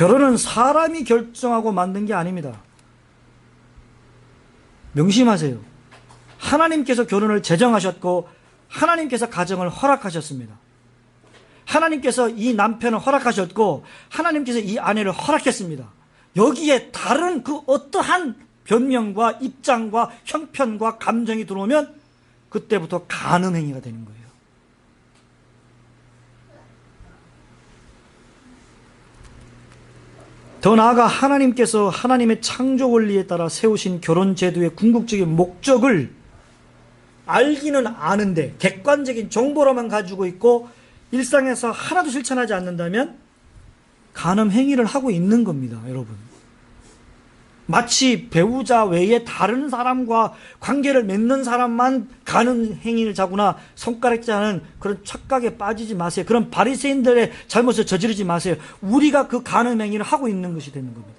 결혼은 사람이 결정하고 만든 게 아닙니다. 명심하세요. 하나님께서 결혼을 제정하셨고 하나님께서 가정을 허락하셨습니다. 하나님께서 이 남편을 허락하셨고 하나님께서 이 아내를 허락했습니다. 여기에 다른 그 어떠한 변명과 입장과 형편과 감정이 들어오면 그때부터 간음 행위가 되는 거예요. 더 나아가 하나님께서 하나님의 창조 원리에 따라 세우신 결혼 제도의 궁극적인 목적을 알기는 아는데 객관적인 정보로만 가지고 있고 일상에서 하나도 실천하지 않는다면 간음 행위를 하고 있는 겁니다, 여러분. 마치 배우자 외에 다른 사람과 관계를 맺는 사람만 가는 행위를 자거나 손가락질하는 그런 착각에 빠지지 마세요. 그런 바리새인들의 잘못을 저지르지 마세요. 우리가 그 가는 행위를 하고 있는 것이 되는 겁니다.